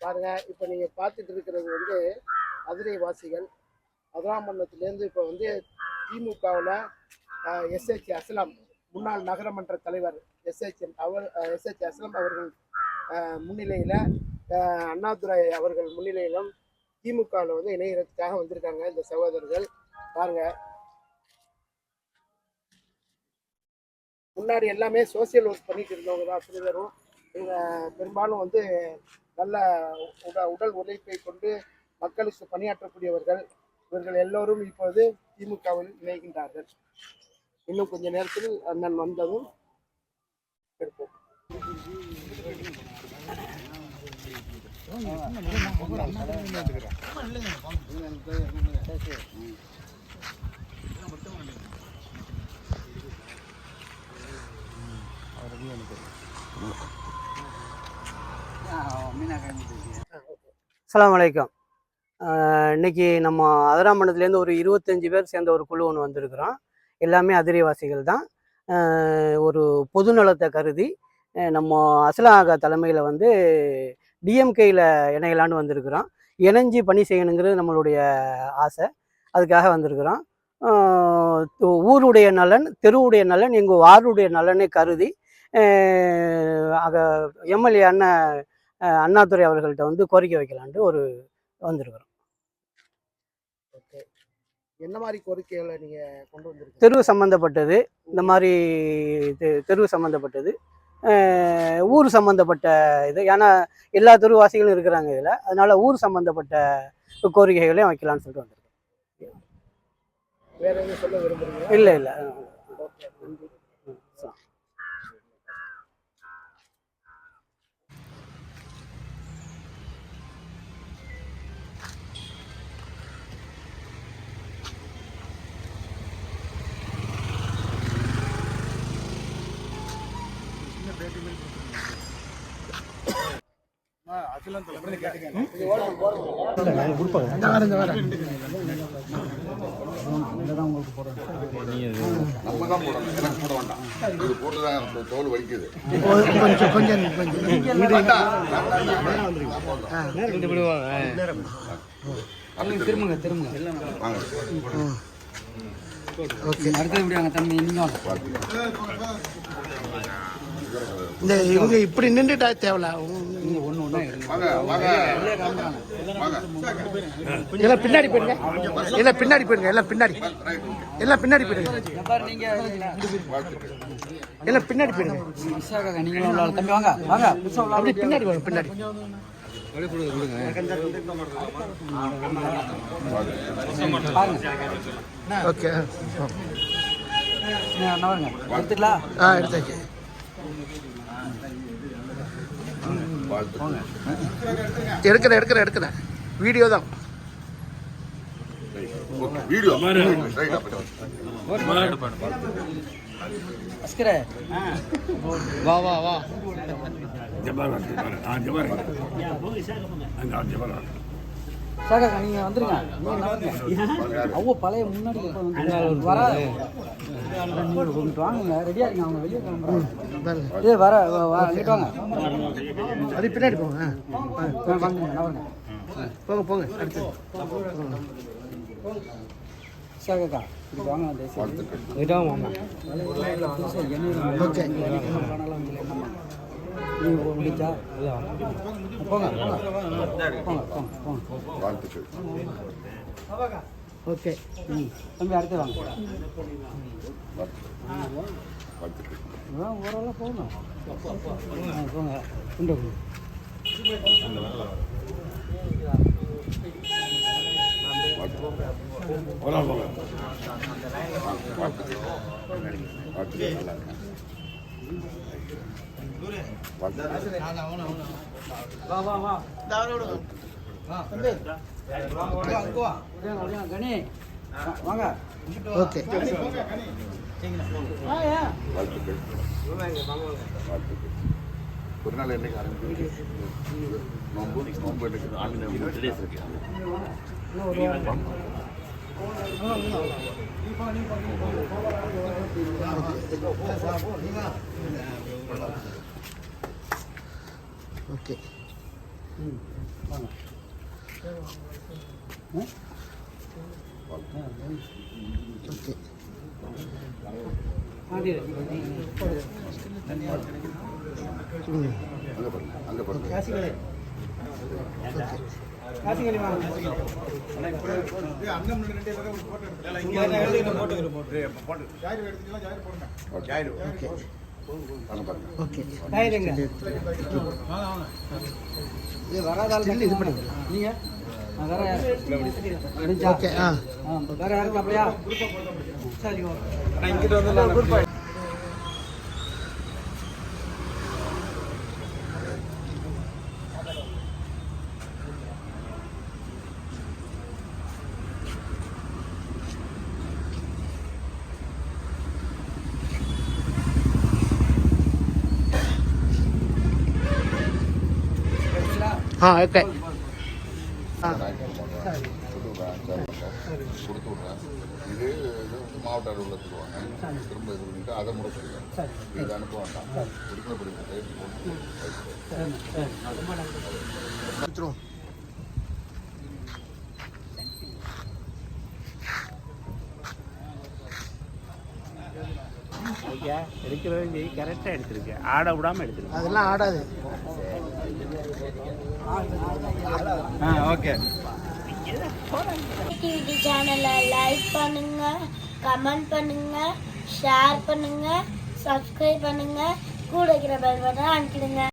பாருங்க இப்போ நீங்க பார்த்துட்டு இருக்கிறது வந்து மதுரை வாசிகள் மதுராமண்டலத்திலேருந்து இப்போ வந்து திமுகவில் எஸ்ஹெச் அஸ்லாம் முன்னாள் நகரமன்ற தலைவர் எஸ்ஹெச் அவர் எஸ்ஹெச் அஸ்லாம் அவர்கள் முன்னிலையில் அண்ணாதுரை அவர்கள் முன்னிலையிலும் திமுகவில் வந்து இணையறதுக்காக வந்திருக்காங்க இந்த சகோதரர்கள். பாருங்க முன்னாடி எல்லாமே சோசியல் ஒர்க் பண்ணிட்டு இருந்தவங்க தான் அத்தனை பேரும். இவங்க பெரும்பாலும் வந்து நல்ல உட உடல் உழைப்பை கொண்டு மக்களுக்கு பணியாற்றக்கூடியவர்கள். இவர்கள் எல்லோரும் இப்போது திமுகவில் இணைகின்றார்கள். இன்னும் கொஞ்ச நேரத்தில் அண்ணன் வந்ததும் எடுப்போம். அஸ்ஸலாமு சலாம் வலைக்கம் இன்னைக்கு நம்ம அதிராமண்டத்துலேருந்து ஒரு இருபத்தஞ்சி பேர் சேர்ந்த ஒரு குழு ஒன்று வந்திருக்கிறோம். எல்லாமே அதிரைவாசிகள் தான். ஒரு பொது நலத்தை கருதி நம்ம அஸ்லாகா தலைமையில் வந்து டிஎம்கேயில் இணையலான்னு வந்திருக்கிறோம். இணைஞ்சு பணி செய்யணுங்கிறது நம்மளுடைய ஆசை. அதுக்காக வந்திருக்கிறோம். ஊருடைய நலன் தெருவுடைய நலன் எங்கள் வார்டுடைய நலனை கருதி எம்எல்ஏ அண்ணன் அண்ணாதுரை அவர்கள்ட்ட வந்து கோரிக்கை வைக்கலான்ட்டு ஒரு வந்திருக்கிறோம். ஓகே. என்ன மாதிரி கோரிக்கைகளை நீங்க கொண்டு வந்திருக்கீங்க? தெருவு சம்மந்தப்பட்டது இந்த மாதிரி தெ- தெருவு சம்மந்தப்பட்டது ஊர் சம்மந்தப்பட்ட இது. ஏன்னா எல்லா தெருவாசிகளும் இருக்கிறாங்க இதில். அதனால ஊர் சம்மந்தப்பட்ட கோரிக்கைகளையும் வைக்கலாம்னு சொல்லிட்டு வந்திருக்கோம். வேற எதுவும் சொல்ல விரும்புறீங்களா? இல்லை இல்லை. போட்டு தான் தோல் வலிக்குது கொஞ்சம் கொஞ்சம் கொஞ்சம் திரும்புங்க திரும்புங்க வாங்க. அடுத்தது இப்படி வாங்க தம்பி நீங்க இந்த இவங்க இப்படி நின்றுட்டா தேவையில்ல எல்லாம் பின்னாடி போயிடுங்க எல்லாம் பின்னாடி போயிடுங்க எல்லாம் பின்னாடி எல்லாம் பின்னாடி போயிடுங்க எல்லாம் பின்னாடி போயிடுங்க தம்பி வாங்க வாங்க அப்படியே அப்படி பின்னாடி வாங்க பின்னாடி ஓகே எடுத்துக்கலாம் ஆ எடுத்தாச்சு எடுக்கிறேன் எடுக்கிறேன் எடுக்கிறேன். வீடியோ தான். Okay, video. ரைட், அப்படி. அஸ்கரே வா வா வா விசாகா நீங்க வந்துருங்க. நீங்க நகருங்க அவ்வளோ பழைய முன்னாடி இப்ப வந்து வர நீங்க இங்கிட்டு வாங்க ரெடியா இருங்க. அவங்க வெளியே கிளம்புறாங்க. வர வாங்க. அது பின்னாடி போங்க. வாங்க, போங்க போங்க. அடுத்து. இப்படி வாங்க வாங்க ஓகே. நீங்கள் முடிச்சா போங்க போங்க போங்க போங்க போங்க வாழ்த்துக்கள் ஓகே ம் தம்பி அடுத்து வாங்க ஓரளவு போகணும் ஆ, போங்க உண்டு போங்க வாழ்த்துக்கள் நல்லா இருக்கு. வாழ்த்துக்கள். வா வா வா தம்பி அப்படியே அப்படியே கணி வா- வாங்க. ஓகே வாழ்த்துக்கள் ஒரு நாள் என்னைக்கு ஆரம்பிச்சு நோம்பு நோம்பு என்னைக்கு ஆரம்பிச்சு ஓகே ம் வாங்க ஓகே. ம் அங்கே பாருங்க ஓகே இது வராதால் இது பண்ணுங்க. நீங்க? ஆ, வேற யாரு? முடிஞ்சா? ஓகே ஆ ஆ, வேற யாருக்கு அப்படியா சரி ஆ ஓகே ஆ கொடுத்து விட்றேன் இது இது வந்து மாவட்ட அளவில் சொல்லுவாங்க திரும்ப இது பண்ணிட்டு அதை முறைச்சிருக்கேன் இது அனுப்ப வேண்டாம் எடுக்கிறது கரெக்டாக எடுத்திருக்கேன் ஆட விடாமல் எடுத்திருக்கேன் அதெல்லாம் ஆடாது ஆ ஓகே. டிவி சேனலை லைக் பண்ணுங்க கமெண்ட் பண்ணுங்க ஷேர் பண்ணுங்க சப்ஸ்கிரைப் பண்ணுங்க. கூட இருக்கிற பெல் பட்டனை அனுப்பிடுங்க.